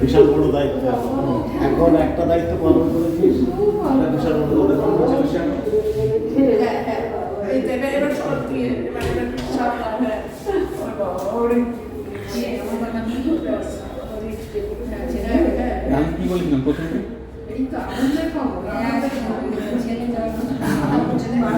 বিশাল বড় দায়িত্ব এখন একটা দায়িত্ব পালন করেছিস বিশাল বড়। হ্যাঁ, হ্যাঁ। এই হ্যাঁ। কি, হ্যাঁ, হ্যাঁ। আমি কি বলেছিলাম প্রথমে এই তো আনন্দের খবর, আনন্দের খবর। ছেলে যাওয়ার কথা।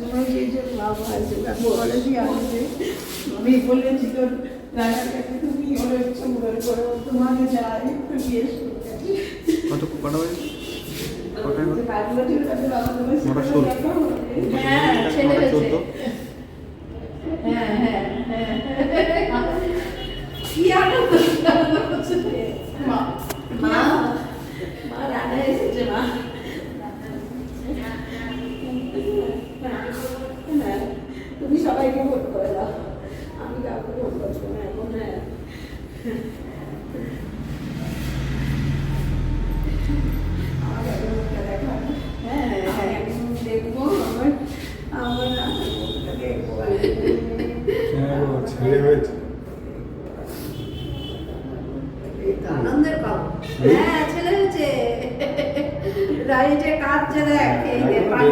এই বাবা আছে বলেছি আসবে আমি বলেছি তোর তুমি ওর করে তোমাকে কত কটা বাজে। হ্যাঁ। হ্যাঁ হ্যাঁ কি আনন্দ মা মা মা রান্না এসেছে মা হ্যাঁ, তুমি সবাইকে ভোট করে দাও। আমি কাউকে ভোট করব না এখন হ্যাঁ। হ্যাঁ হ্যাঁ তো আনন্দের খবর হ্যাঁ ছেলে হয়েছে। রাইটে কাঁদছে দেখ এই যে পানি